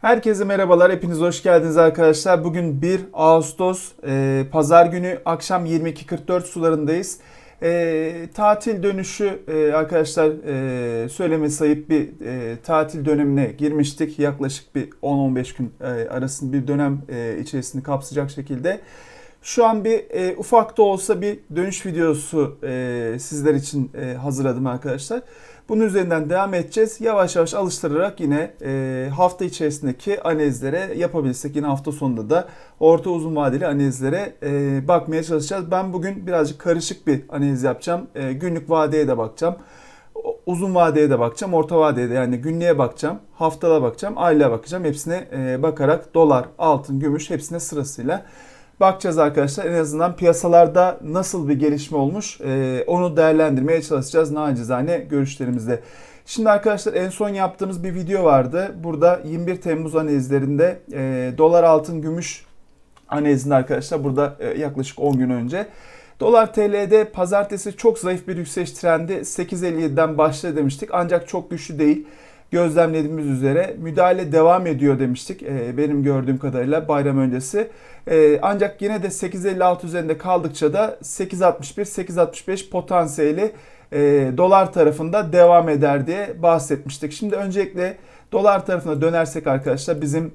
Herkese merhabalar, hepiniz hoş geldiniz arkadaşlar. Bugün 1 Ağustos, e, Pazar günü akşam 22.44 sularındayız. E, tatil dönüşü e, arkadaşlar e, söyleme sayıp bir e, tatil dönemine girmiştik. Yaklaşık bir 10-15 gün e, arasında bir dönem e, içerisinde kapsayacak şekilde. Şu an bir e, ufak da olsa bir dönüş videosu e, sizler için e, hazırladım arkadaşlar. Bunun üzerinden devam edeceğiz. Yavaş yavaş alıştırarak yine e, hafta içerisindeki analizlere yapabilirsek yine hafta sonunda da orta uzun vadeli analizlere e, bakmaya çalışacağız. Ben bugün birazcık karışık bir analiz yapacağım. E, günlük vadeye de bakacağım. Uzun vadeye de bakacağım, orta vadeye de yani günlüğe bakacağım, haftalığa bakacağım, aylığa bakacağım. Hepsine e, bakarak dolar, altın, gümüş hepsine sırasıyla bakacağız arkadaşlar. En azından piyasalarda nasıl bir gelişme olmuş e, onu değerlendirmeye çalışacağız nacizane görüşlerimizde. Şimdi arkadaşlar en son yaptığımız bir video vardı. Burada 21 Temmuz analizlerinde e, dolar altın gümüş analizinde arkadaşlar burada e, yaklaşık 10 gün önce. Dolar TL'de pazartesi çok zayıf bir yükseliş trendi 8.57'den başladı demiştik ancak çok güçlü değil gözlemlediğimiz üzere müdahale devam ediyor demiştik e, benim gördüğüm kadarıyla bayram öncesi. E, ancak yine de 8.56 üzerinde kaldıkça da 8.61-8.65 potansiyeli e, dolar tarafında devam eder diye bahsetmiştik. Şimdi öncelikle dolar tarafına dönersek arkadaşlar bizim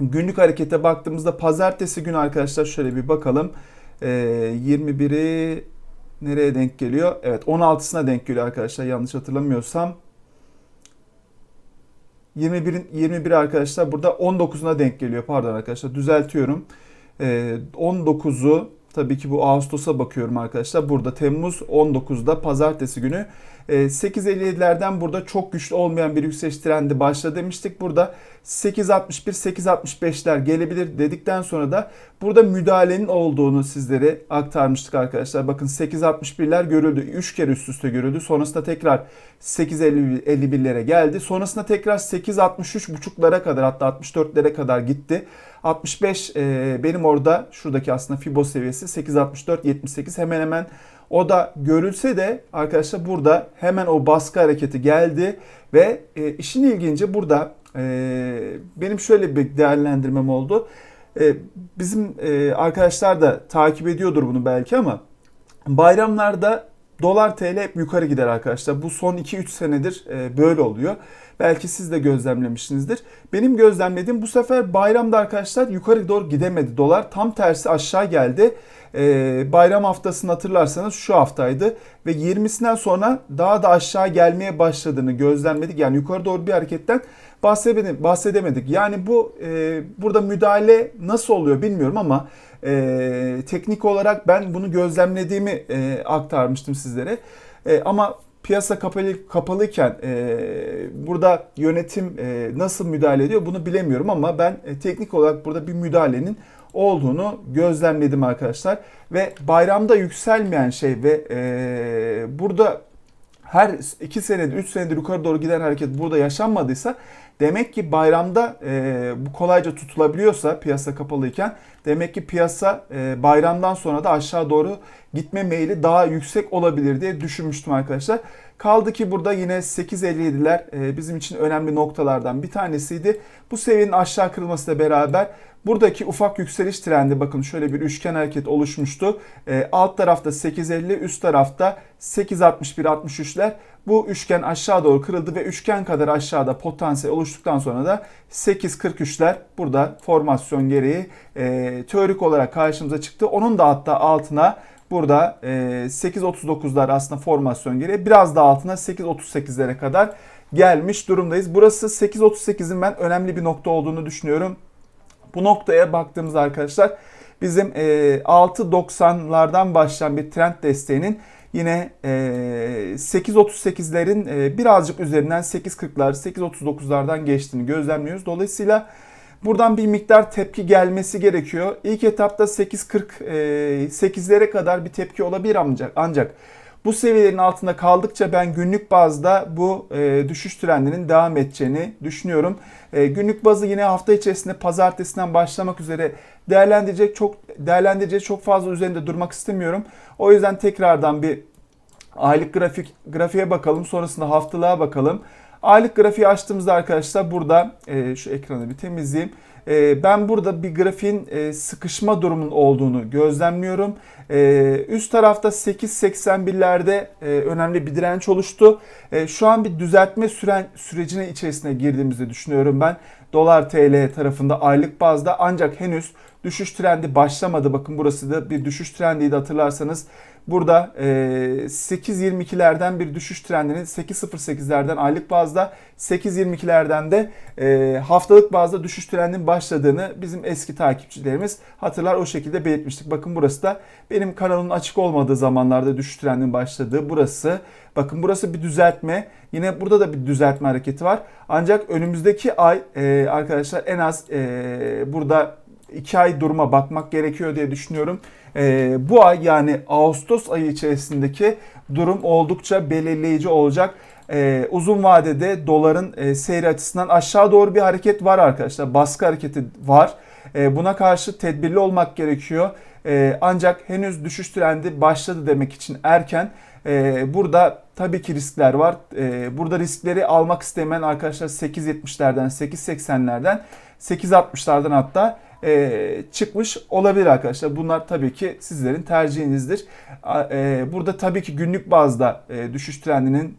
günlük harekete baktığımızda pazartesi günü arkadaşlar şöyle bir bakalım. 21'i nereye denk geliyor? Evet 16'sına denk geliyor arkadaşlar yanlış hatırlamıyorsam. 21'in 21 arkadaşlar burada 19'una denk geliyor. Pardon arkadaşlar düzeltiyorum. Ee, 19'u tabii ki bu Ağustos'a bakıyorum arkadaşlar. Burada Temmuz 19'da pazartesi günü 8.57'lerden ee, burada çok güçlü olmayan bir yükseliş trendi başladı demiştik. Burada 8.61-8.65'ler gelebilir dedikten sonra da burada müdahalenin olduğunu sizlere aktarmıştık arkadaşlar. Bakın 8.61'ler görüldü. 3 kere üst üste görüldü. Sonrasında tekrar 8.51'lere geldi. Sonrasında tekrar 8.63.5'lara kadar hatta 64'lere kadar gitti. 65 e, benim orada şuradaki aslında Fibo seviyesi 8.64-78 hemen hemen o da görülse de arkadaşlar burada hemen o baskı hareketi geldi ve e, işin ilginci burada benim şöyle bir değerlendirmem oldu. E, bizim e, arkadaşlar da takip ediyordur bunu belki ama bayramlarda dolar TL hep yukarı gider arkadaşlar. Bu son 2-3 senedir e, böyle oluyor. Belki siz de gözlemlemişsinizdir. Benim gözlemlediğim bu sefer bayramda arkadaşlar yukarı doğru gidemedi dolar. Tam tersi aşağı geldi. Ee, bayram haftasını hatırlarsanız şu haftaydı ve 20'sinden sonra daha da aşağı gelmeye başladığını gözlemledik. Yani yukarı doğru bir hareketten bahsedemedik. Yani bu e, burada müdahale nasıl oluyor bilmiyorum ama e, teknik olarak ben bunu gözlemlediğimi e, aktarmıştım sizlere. E, ama piyasa kapalı kapalıyken e, burada yönetim e, nasıl müdahale ediyor bunu bilemiyorum ama ben e, teknik olarak burada bir müdahalenin olduğunu gözlemledim arkadaşlar. Ve bayramda yükselmeyen şey ve e, burada her 2 senedir 3 senedir yukarı doğru giden hareket burada yaşanmadıysa demek ki bayramda e, bu kolayca tutulabiliyorsa piyasa kapalıyken demek ki piyasa e, bayramdan sonra da aşağı doğru gitme meyli daha yüksek olabilir diye düşünmüştüm arkadaşlar. Kaldı ki burada yine 8.57'ler e, bizim için önemli noktalardan bir tanesiydi. Bu seviyenin aşağı kırılmasıyla beraber buradaki ufak yükseliş trendi bakın şöyle bir üçgen hareket oluşmuştu. E, alt tarafta 8.50 üst tarafta 8.61-63'ler bu üçgen aşağı doğru kırıldı ve üçgen kadar aşağıda potansiyel oluştuktan sonra da 8.43'ler burada formasyon gereği e, teorik olarak karşımıza çıktı. Onun da hatta altına Burada 8.39'lar e, aslında formasyon gereği biraz daha altına 8.38'lere kadar gelmiş durumdayız. Burası 8.38'in ben önemli bir nokta olduğunu düşünüyorum. Bu noktaya baktığımız arkadaşlar bizim 6.90'lardan e, başlayan bir trend desteğinin yine 8.38'lerin e, birazcık üzerinden 8.40'lar 8.39'lardan geçtiğini gözlemliyoruz. Dolayısıyla Buradan bir miktar tepki gelmesi gerekiyor. İlk etapta 8.48'lere e, kadar bir tepki olabilir ancak ancak bu seviyelerin altında kaldıkça ben günlük bazda bu e, düşüş trendinin devam edeceğini düşünüyorum. E, günlük bazı yine hafta içerisinde pazartesinden başlamak üzere değerlendirecek çok değerlendirecek çok fazla üzerinde durmak istemiyorum. O yüzden tekrardan bir aylık grafik grafiğe bakalım. Sonrasında haftalığa bakalım. Aylık grafiği açtığımızda arkadaşlar burada e, şu ekranı bir temizleyeyim. E, ben burada bir grafiğin e, sıkışma durumunun olduğunu gözlemliyorum. E, üst tarafta 8.81'lerde e, önemli bir direnç oluştu. E, şu an bir düzeltme süren sürecine içerisine girdiğimizi düşünüyorum ben. Dolar TL tarafında aylık bazda ancak henüz düşüş trendi başlamadı. Bakın burası da bir düşüş trendiydi hatırlarsanız. Burada e, 8.22'lerden bir düşüş trendinin 8.08'lerden aylık bazda 8.22'lerden de e, haftalık bazda düşüş trendinin başladığını bizim eski takipçilerimiz hatırlar o şekilde belirtmiştik. Bakın burası da benim kanalımın açık olmadığı zamanlarda düşüş trendinin başladığı burası. Bakın burası bir düzeltme. Yine burada da bir düzeltme hareketi var. Ancak önümüzdeki ay e, arkadaşlar en az e, burada 2 ay duruma bakmak gerekiyor diye düşünüyorum. E, bu ay yani Ağustos ayı içerisindeki durum oldukça belirleyici olacak. E, uzun vadede doların e, seyri açısından aşağı doğru bir hareket var arkadaşlar. Baskı hareketi var. E, buna karşı tedbirli olmak gerekiyor. E, ancak henüz düşüş trendi başladı demek için erken. E, burada tabii ki riskler var. E, burada riskleri almak istemeyen arkadaşlar 8.70'lerden, 8.80'lerden, 8.60'lardan hatta e, çıkmış olabilir arkadaşlar. Bunlar tabii ki sizlerin tercihinizdir. E, burada tabii ki günlük bazda e, düşüş trendinin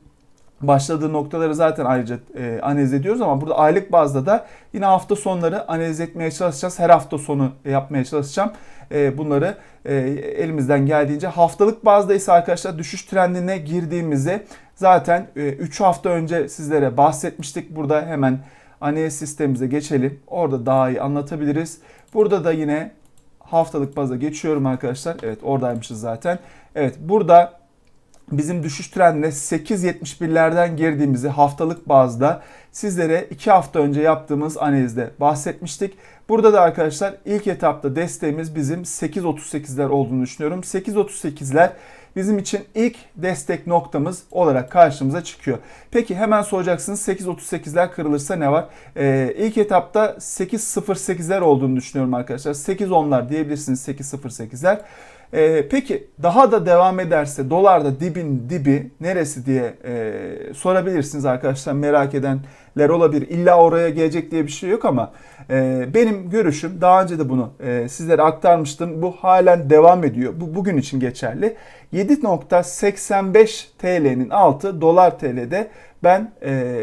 başladığı noktaları zaten ayrıca e, analiz ediyoruz ama burada aylık bazda da yine hafta sonları analiz etmeye çalışacağız. Her hafta sonu yapmaya çalışacağım. E, bunları e, elimizden geldiğince haftalık bazda ise arkadaşlar düşüş trendine girdiğimizi zaten e, 3 hafta önce sizlere bahsetmiştik. Burada hemen analiz sistemimize geçelim. Orada daha iyi anlatabiliriz. Burada da yine haftalık baza geçiyorum arkadaşlar. Evet oradaymışız zaten. Evet burada bizim düşüş trendine 8.71'lerden girdiğimizi haftalık bazda sizlere 2 hafta önce yaptığımız analizde bahsetmiştik. Burada da arkadaşlar ilk etapta desteğimiz bizim 8.38'ler olduğunu düşünüyorum. 8.38'ler bizim için ilk destek noktamız olarak karşımıza çıkıyor. Peki hemen soracaksınız 8.38'ler kırılırsa ne var? Ee, ilk etapta 8.08'ler olduğunu düşünüyorum arkadaşlar. 8.10'lar diyebilirsiniz 8.08'ler. Ee, peki daha da devam ederse dolarda dibin dibi neresi diye e, sorabilirsiniz arkadaşlar merak edenler olabilir. İlla oraya gelecek diye bir şey yok ama e, benim görüşüm daha önce de bunu e, sizlere aktarmıştım. Bu halen devam ediyor. Bu bugün için geçerli. 7.85 TL'nin altı dolar TL'de ben e,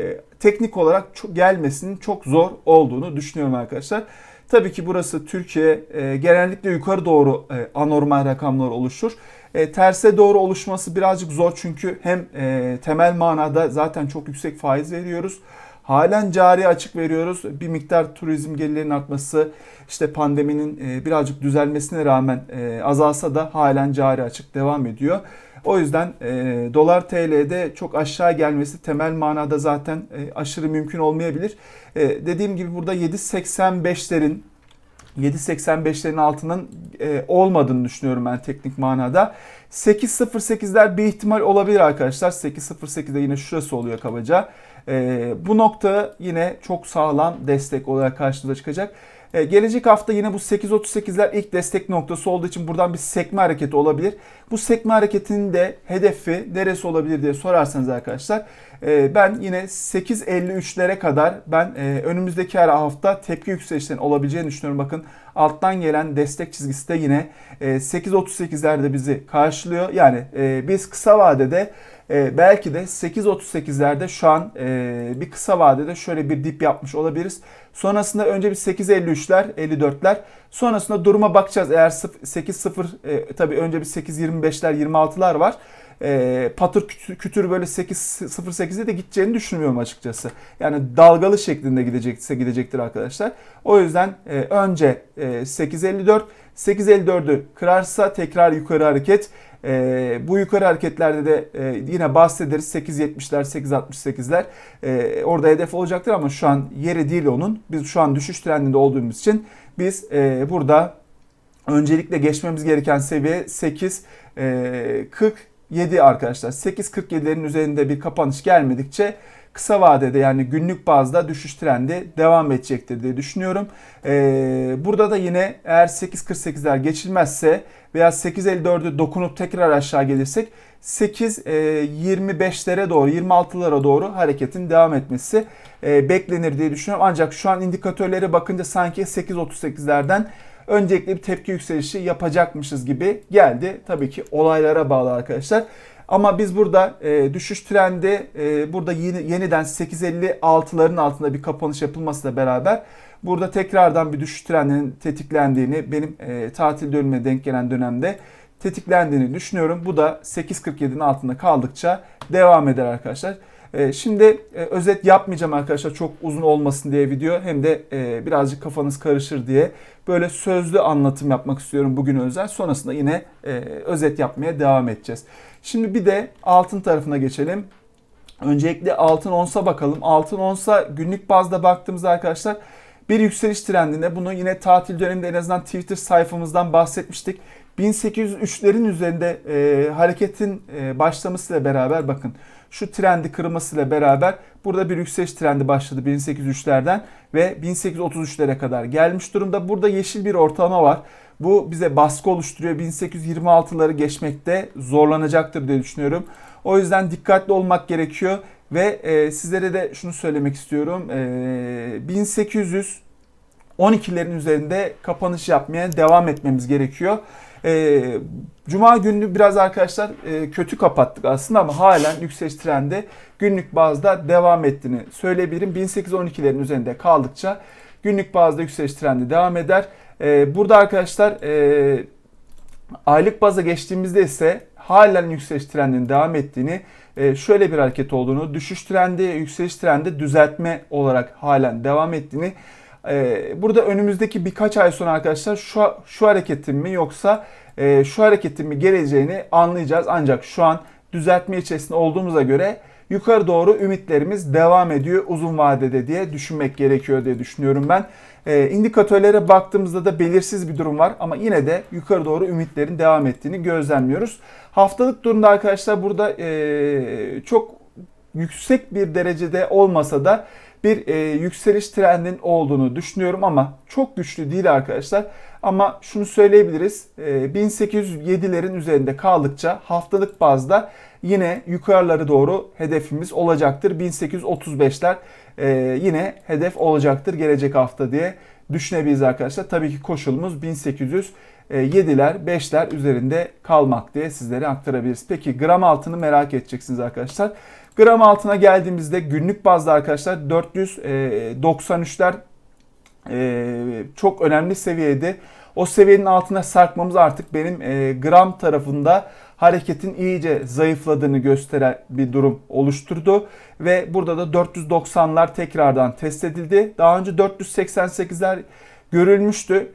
teknik olarak çok, gelmesinin çok zor olduğunu düşünüyorum arkadaşlar. Tabii ki burası Türkiye e, genellikle yukarı doğru e, anormal rakamlar oluşur. E, terse doğru oluşması birazcık zor çünkü hem e, temel manada zaten çok yüksek faiz veriyoruz. Halen cari açık veriyoruz. Bir miktar turizm gelirlerinin artması, işte pandeminin e, birazcık düzelmesine rağmen e, azalsa da halen cari açık devam ediyor. O yüzden e, dolar TL'de çok aşağı gelmesi temel manada zaten e, aşırı mümkün olmayabilir. E, dediğim gibi burada 7.85'lerin 7.85'lerin altının e, olmadığını düşünüyorum ben teknik manada. 8.08'ler bir ihtimal olabilir arkadaşlar. 8.08'de yine şurası oluyor kabaca. E, bu nokta yine çok sağlam destek olarak karşımıza çıkacak. E, gelecek hafta yine bu 8.38'ler ilk destek noktası olduğu için buradan bir sekme hareketi olabilir. Bu sekme hareketinin de hedefi neresi olabilir diye sorarsanız arkadaşlar e, ben yine 8.53'lere kadar ben e, önümüzdeki her hafta tepki yükselişlerinin olabileceğini düşünüyorum. Bakın alttan gelen destek çizgisi de yine 8.38'lerde bizi karşılıyor. Yani biz kısa vadede e, belki de 8.38'lerde şu an e, bir kısa vadede şöyle bir dip yapmış olabiliriz. Sonrasında önce bir 8.53'ler, 54'ler. Sonrasında duruma bakacağız. Eğer 8.0 e, tabii önce bir 8.25'ler, 26'lar var. E, patır kütür, böyle 8.08'e de gideceğini düşünmüyorum açıkçası. Yani dalgalı şeklinde gidecekse gidecektir arkadaşlar. O yüzden e, önce e, 8.54 8.54'ü kırarsa tekrar yukarı hareket. E, bu yukarı hareketlerde de e, yine bahsederiz 8.70'ler 8.68'ler e, orada hedef olacaktır ama şu an yeri değil onun. Biz şu an düşüş trendinde olduğumuz için biz e, burada öncelikle geçmemiz gereken seviye 8 e, 47 arkadaşlar. 8.47'lerin üzerinde bir kapanış gelmedikçe kısa vadede yani günlük bazda düşüş trendi devam edecektir diye düşünüyorum. Ee, burada da yine eğer 8.48'ler geçilmezse veya 8.54'ü dokunup tekrar aşağı gelirsek 8 e, 25'lere doğru 26'lara doğru hareketin devam etmesi e, beklenir diye düşünüyorum. Ancak şu an indikatörlere bakınca sanki 8.38'lerden öncelikle bir tepki yükselişi yapacakmışız gibi geldi. Tabii ki olaylara bağlı arkadaşlar. Ama biz burada e, düşüş trendi e, burada yeni, yeniden 8.56'ların altında bir kapanış yapılmasıyla beraber burada tekrardan bir düşüş trendinin tetiklendiğini benim e, tatil dönümüne denk gelen dönemde tetiklendiğini düşünüyorum. Bu da 8.47'nin altında kaldıkça devam eder arkadaşlar. E, şimdi e, özet yapmayacağım arkadaşlar çok uzun olmasın diye video hem de e, birazcık kafanız karışır diye böyle sözlü anlatım yapmak istiyorum bugün özel. Sonrasında yine özet yapmaya devam edeceğiz. Şimdi bir de altın tarafına geçelim. Öncelikle altın onsa bakalım. Altın onsa günlük bazda baktığımızda arkadaşlar bir yükseliş trendinde bunu yine tatil döneminde en azından Twitter sayfamızdan bahsetmiştik. 1803'lerin üzerinde e, hareketin e, başlamasıyla beraber bakın şu trendi kırmasıyla beraber burada bir yükseliş trendi başladı 1803'lerden ve 1833'lere kadar gelmiş durumda. Burada yeşil bir ortalama var. Bu bize baskı oluşturuyor. 1826'ları geçmekte zorlanacaktır diye düşünüyorum. O yüzden dikkatli olmak gerekiyor ve e, sizlere de şunu söylemek istiyorum. E, 1800 12'lerin üzerinde kapanış yapmaya devam etmemiz gerekiyor. E, Cuma günü biraz arkadaşlar e, kötü kapattık aslında ama halen yükseliş trendi günlük bazda devam ettiğini söyleyebilirim. 1812'lerin üzerinde kaldıkça günlük bazda yükseliş trendi devam eder. E, burada arkadaşlar e, aylık baza geçtiğimizde ise halen yükseliş trendinin devam ettiğini, şöyle bir hareket olduğunu, düşüş trendi, yükseliş trendi düzeltme olarak halen devam ettiğini ee, burada önümüzdeki birkaç ay sonra arkadaşlar şu, şu hareketin mi yoksa e, şu hareketin mi geleceğini anlayacağız. Ancak şu an düzeltme içerisinde olduğumuza göre yukarı doğru ümitlerimiz devam ediyor uzun vadede diye düşünmek gerekiyor diye düşünüyorum ben. E, indikatörlere baktığımızda da belirsiz bir durum var ama yine de yukarı doğru ümitlerin devam ettiğini gözlemliyoruz. Haftalık durumda arkadaşlar burada e, çok yüksek bir derecede olmasa da bir e, yükseliş trendinin olduğunu düşünüyorum ama çok güçlü değil arkadaşlar. Ama şunu söyleyebiliriz. E, 1807'lerin üzerinde kaldıkça haftalık bazda yine yukarıları doğru hedefimiz olacaktır. 1835'ler e, yine hedef olacaktır gelecek hafta diye düşünebiliriz arkadaşlar. Tabii ki koşulumuz 1807'ler 5'ler üzerinde kalmak diye sizlere aktarabiliriz. Peki gram altını merak edeceksiniz arkadaşlar. Gram altına geldiğimizde günlük bazda arkadaşlar 493'ler e, e, çok önemli seviyede. O seviyenin altına sarkmamız artık benim e, gram tarafında hareketin iyice zayıfladığını gösteren bir durum oluşturdu. Ve burada da 490'lar tekrardan test edildi. Daha önce 488'ler görülmüştü.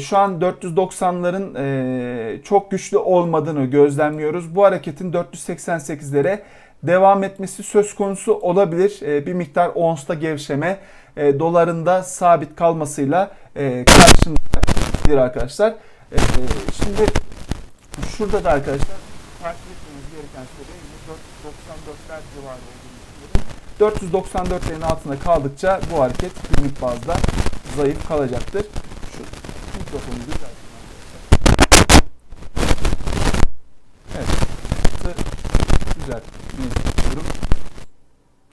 şu an 490'ların çok güçlü olmadığını gözlemliyoruz. Bu hareketin 488'lere devam etmesi söz konusu olabilir. E, bir miktar onsta gevşeme e, dolarında sabit kalmasıyla e, karşında arkadaşlar. E, şimdi şurada da arkadaşlar takip etmemiz gereken seviye 494'ler civarı olduğunu düşünüyorum. 494'lerin altında kaldıkça bu hareket günlük bazda zayıf kalacaktır. Şu mikrofonu düzelttim. Evet. Güzel istiyorum.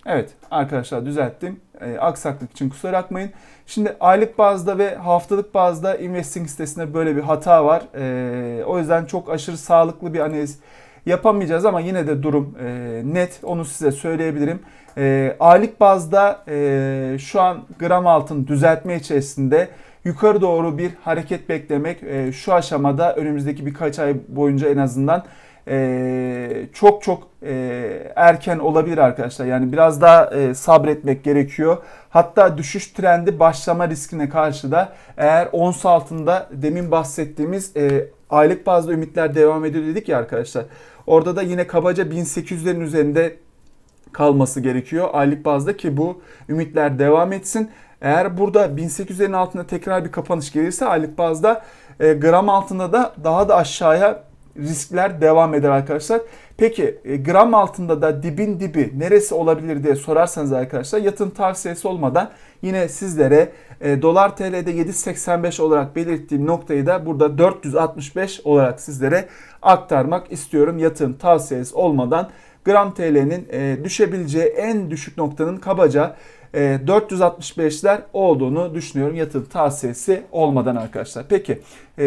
Evet arkadaşlar düzelttim. E, aksaklık için kusura bakmayın. Şimdi aylık bazda ve haftalık bazda investing sitesinde böyle bir hata var. E, o yüzden çok aşırı sağlıklı bir analiz yapamayacağız ama yine de durum e, net. Onu size söyleyebilirim. E, aylık bazda e, şu an gram altın düzeltme içerisinde yukarı doğru bir hareket beklemek e, şu aşamada önümüzdeki birkaç ay boyunca en azından e, çok çok e, erken olabilir arkadaşlar. Yani biraz daha e, sabretmek gerekiyor. Hatta düşüş trendi başlama riskine karşı da eğer ons altında demin bahsettiğimiz e, aylık bazda ümitler devam ediyor dedik ya arkadaşlar. Orada da yine kabaca 1800'lerin üzerinde kalması gerekiyor aylık bazda ki bu ümitler devam etsin. Eğer burada 1800'lerin altında tekrar bir kapanış gelirse aylık bazda e, gram altında da daha da aşağıya riskler devam eder arkadaşlar. Peki e, gram altında da dibin dibi neresi olabilir diye sorarsanız arkadaşlar yatın tavsiyesi olmadan yine sizlere e, dolar TL'de 7.85 olarak belirttiğim noktayı da burada 465 olarak sizlere aktarmak istiyorum. Yatın tavsiyesi olmadan gram TL'nin e, düşebileceği en düşük noktanın kabaca 465'ler olduğunu düşünüyorum yatırım tavsiyesi olmadan arkadaşlar. Peki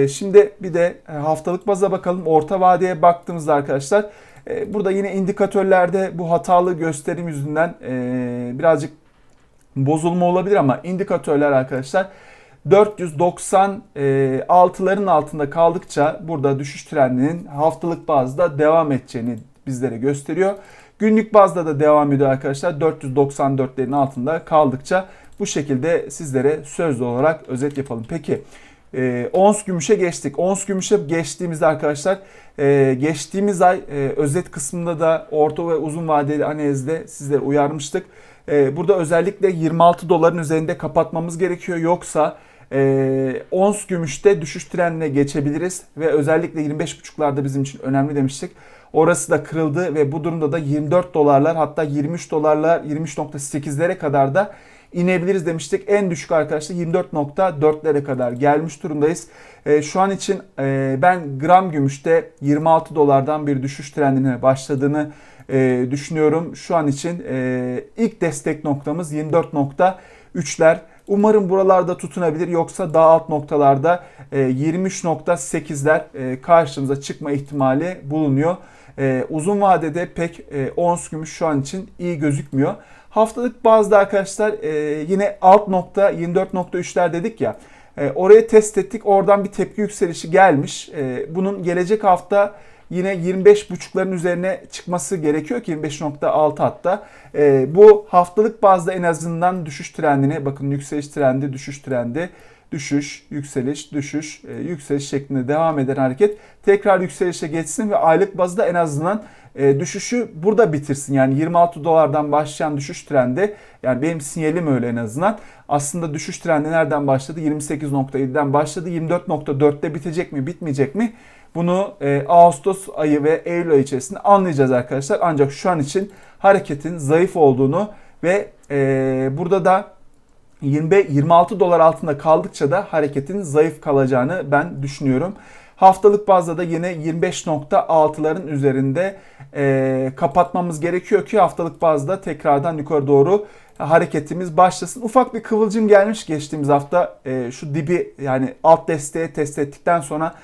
şimdi bir de haftalık baza bakalım. Orta vadeye baktığımızda arkadaşlar burada yine indikatörlerde bu hatalı gösterim yüzünden birazcık bozulma olabilir ama indikatörler arkadaşlar 496'ların altında kaldıkça burada düşüş trendinin haftalık bazda devam edeceğini bizlere gösteriyor. Günlük bazda da devam ediyor arkadaşlar. 494'lerin altında kaldıkça bu şekilde sizlere sözlü olarak özet yapalım. Peki e, ons gümüşe geçtik. Ons gümüşe geçtiğimizde arkadaşlar e, geçtiğimiz ay e, özet kısmında da orta ve uzun vadeli analizde sizlere uyarmıştık. E, burada özellikle 26 doların üzerinde kapatmamız gerekiyor. Yoksa e, ons gümüşte düşüş trendine geçebiliriz ve özellikle 25.5'larda bizim için önemli demiştik. Orası da kırıldı ve bu durumda da 24 dolarlar hatta 23 dolarlar 23.8'lere kadar da inebiliriz demiştik. En düşük arkadaşlar 24.4'lere kadar gelmiş durumdayız. E, şu an için e, ben gram gümüşte 26 dolardan bir düşüş trendine başladığını e, düşünüyorum. Şu an için e, ilk destek noktamız 24.3'ler. Umarım buralarda tutunabilir yoksa daha alt noktalarda e, 23.8'ler e, karşımıza çıkma ihtimali bulunuyor. E, uzun vadede pek e, ons gümüş şu an için iyi gözükmüyor. Haftalık bazda arkadaşlar e, yine alt nokta 24.3'ler dedik ya. E, orayı test ettik. Oradan bir tepki yükselişi gelmiş. E, bunun gelecek hafta yine 25.5'ların üzerine çıkması gerekiyor ki 25.6 hatta. E, bu haftalık bazda en azından düşüş trendine bakın yükseliş trendi, düşüş trendi düşüş, yükseliş, düşüş, e, yükseliş şeklinde devam eden hareket tekrar yükselişe geçsin ve aylık bazda en azından e, düşüşü burada bitirsin. Yani 26 dolardan başlayan düşüş trendi yani benim sinyalim öyle en azından. Aslında düşüş trendi nereden başladı? 28.7'den başladı. 24.4'te bitecek mi, bitmeyecek mi? Bunu e, Ağustos ayı ve Eylül ayı içerisinde anlayacağız arkadaşlar. Ancak şu an için hareketin zayıf olduğunu ve e, burada da 20, 26 dolar altında kaldıkça da hareketin zayıf kalacağını ben düşünüyorum. Haftalık bazda da yine 25.6'ların üzerinde e, kapatmamız gerekiyor ki haftalık bazda tekrardan yukarı doğru hareketimiz başlasın. Ufak bir kıvılcım gelmiş geçtiğimiz hafta e, şu dibi yani alt desteği test ettikten sonra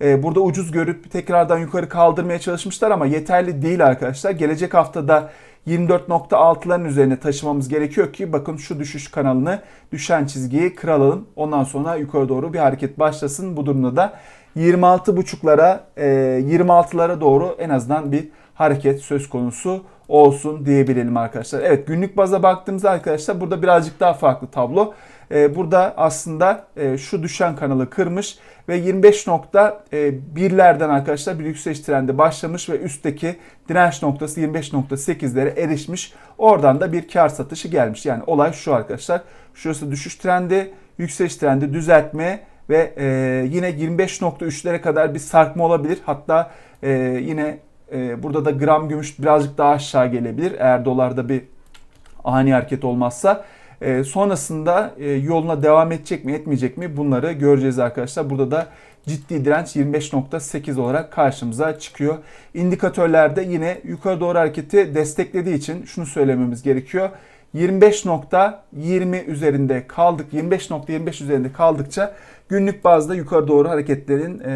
e, burada ucuz görüp tekrardan yukarı kaldırmaya çalışmışlar ama yeterli değil arkadaşlar. Gelecek haftada 24.6'ların üzerine taşımamız gerekiyor ki bakın şu düşüş kanalını düşen çizgiyi kıralım. Ondan sonra yukarı doğru bir hareket başlasın. Bu durumda da 26.5'lara 26'lara e, doğru en azından bir hareket söz konusu olsun diyebilelim arkadaşlar. Evet günlük baza baktığımızda arkadaşlar burada birazcık daha farklı tablo. Ee, burada aslında e, şu düşen kanalı kırmış ve 25.1'lerden arkadaşlar bir yükseliş trendi başlamış ve üstteki direnç noktası 25.8'lere erişmiş. Oradan da bir kar satışı gelmiş. Yani olay şu arkadaşlar. Şurası düşüş trendi, yükseliş trendi düzeltme ve e, yine 25.3'lere kadar bir sarkma olabilir. Hatta e, yine burada da gram gümüş birazcık daha aşağı gelebilir. Eğer dolarda bir ani hareket olmazsa. E, sonrasında e, yoluna devam edecek mi etmeyecek mi bunları göreceğiz arkadaşlar. Burada da ciddi direnç 25.8 olarak karşımıza çıkıyor. İndikatörlerde yine yukarı doğru hareketi desteklediği için şunu söylememiz gerekiyor. 25.20 üzerinde kaldık. 25.25 üzerinde kaldıkça günlük bazda yukarı doğru hareketlerin e,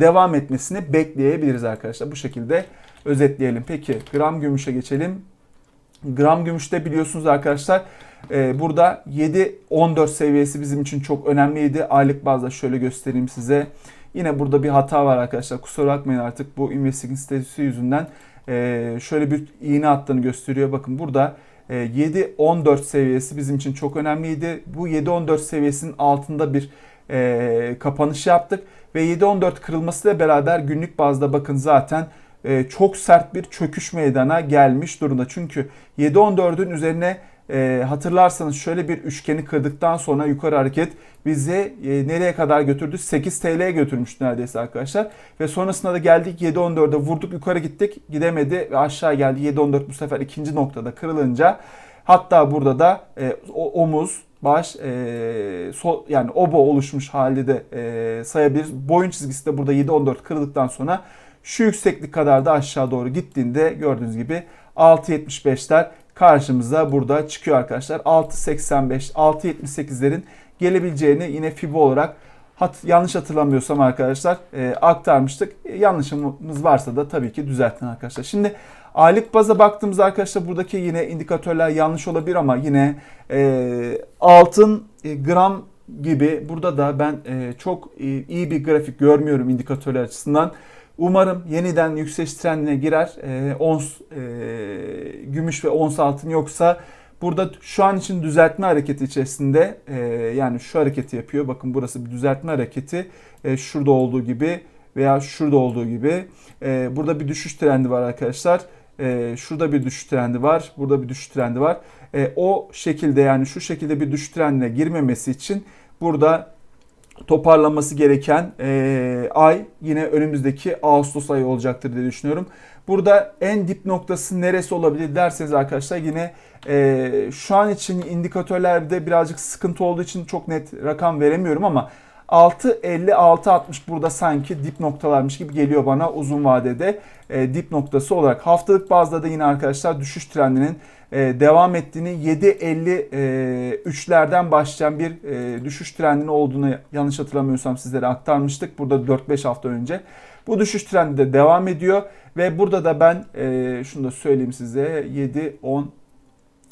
devam etmesini bekleyebiliriz arkadaşlar. Bu şekilde özetleyelim. Peki gram gümüşe geçelim. Gram gümüşte biliyorsunuz arkadaşlar ee, burada 7-14 seviyesi bizim için çok önemliydi. Aylık bazda şöyle göstereyim size. Yine burada bir hata var arkadaşlar. Kusura bakmayın artık bu investing statüsü yüzünden. Ee, şöyle bir iğne attığını gösteriyor. Bakın burada 7-14 e, seviyesi bizim için çok önemliydi. Bu 7-14 seviyesinin altında bir e, kapanış yaptık. Ve 7-14 kırılmasıyla beraber günlük bazda bakın zaten e, çok sert bir çöküş meydana gelmiş durumda. Çünkü 7-14'ün üzerine e, hatırlarsanız şöyle bir üçgeni kırdıktan sonra yukarı hareket bizi e, nereye kadar götürdü? 8 TL'ye götürmüştü neredeyse arkadaşlar. Ve sonrasında da geldik 7.14'e vurduk yukarı gittik gidemedi ve aşağı geldi 7.14 bu sefer ikinci noktada kırılınca hatta burada da e, o, omuz baş e, sol, yani obo oluşmuş halde de e, sayabiliriz. Boyun çizgisi de burada 7.14 kırıldıktan sonra şu yükseklik kadar da aşağı doğru gittiğinde gördüğünüz gibi 6.75'ler karşımıza burada çıkıyor arkadaşlar. 6.85, 6.78'lerin gelebileceğini yine FIBO olarak hat, yanlış hatırlamıyorsam arkadaşlar e, aktarmıştık. E, yanlışımız varsa da tabii ki düzeltin arkadaşlar. Şimdi aylık baza baktığımızda arkadaşlar buradaki yine indikatörler yanlış olabilir ama yine e, altın e, gram gibi burada da ben e, çok e, iyi bir grafik görmüyorum indikatörler açısından. Umarım yeniden yükseliş trendine girer. E, ons e, gümüş ve ons altın yoksa burada şu an için düzeltme hareketi içerisinde e, yani şu hareketi yapıyor. Bakın burası bir düzeltme hareketi. E, şurada olduğu gibi veya şurada olduğu gibi. E, burada bir düşüş trendi var arkadaşlar. E, şurada bir düşüş trendi var. Burada bir düşüş trendi var. E, o şekilde yani şu şekilde bir düşüş trendine girmemesi için burada toparlanması gereken e, ay yine önümüzdeki Ağustos ayı olacaktır diye düşünüyorum. Burada en dip noktası neresi olabilir derseniz arkadaşlar yine e, şu an için indikatörlerde birazcık sıkıntı olduğu için çok net rakam veremiyorum ama 6.50-6.60 burada sanki dip noktalarmış gibi geliyor bana uzun vadede e, dip noktası olarak. Haftalık bazda da yine arkadaşlar düşüş trendinin e, devam ettiğini 7.53'lerden başlayan bir e, düşüş trendinin olduğunu yanlış hatırlamıyorsam sizlere aktarmıştık. Burada 4-5 hafta önce. Bu düşüş trendi de devam ediyor ve burada da ben e, şunu da söyleyeyim size 7-10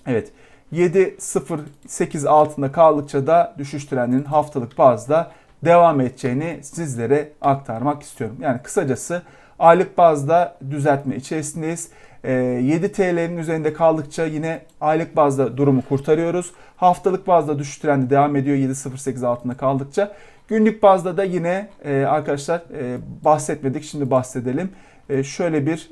evet 7.08 altında kaldıkça da düşüş trendinin haftalık bazda devam edeceğini sizlere aktarmak istiyorum. Yani kısacası aylık bazda düzeltme içerisindeyiz. 7 TL'nin üzerinde kaldıkça yine aylık bazda durumu kurtarıyoruz. Haftalık bazda düşüş trendi devam ediyor 7.08 altında kaldıkça. Günlük bazda da yine arkadaşlar bahsetmedik şimdi bahsedelim. Şöyle bir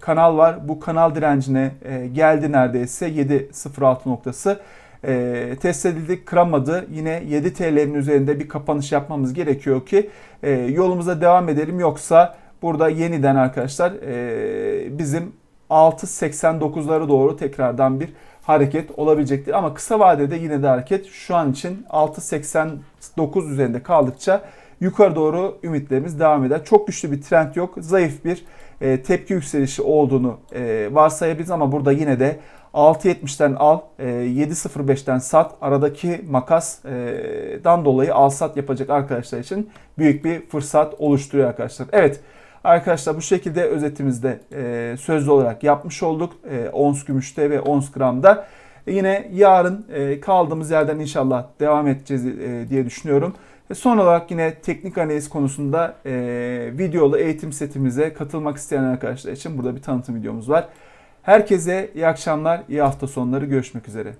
kanal var. Bu kanal direncine geldi neredeyse 7.06 noktası e, test edildik kıramadı. Yine 7 TL'nin üzerinde bir kapanış yapmamız gerekiyor ki e, yolumuza devam edelim. Yoksa burada yeniden arkadaşlar e, bizim 6.89'lara doğru tekrardan bir hareket olabilecektir. Ama kısa vadede yine de hareket şu an için 6.89 üzerinde kaldıkça yukarı doğru ümitlerimiz devam eder. Çok güçlü bir trend yok. Zayıf bir e, tepki yükselişi olduğunu e, varsayabiliriz ama burada yine de 6.70'ten al, 7.05'ten sat. Aradaki makasdan dolayı al sat yapacak arkadaşlar için büyük bir fırsat oluşturuyor arkadaşlar. Evet arkadaşlar bu şekilde özetimizde sözlü olarak yapmış olduk. Ons gümüşte ve ons gramda. Yine yarın kaldığımız yerden inşallah devam edeceğiz diye düşünüyorum. Son olarak yine teknik analiz konusunda videolu eğitim setimize katılmak isteyen arkadaşlar için burada bir tanıtım videomuz var. Herkese iyi akşamlar, iyi hafta sonları. Görüşmek üzere.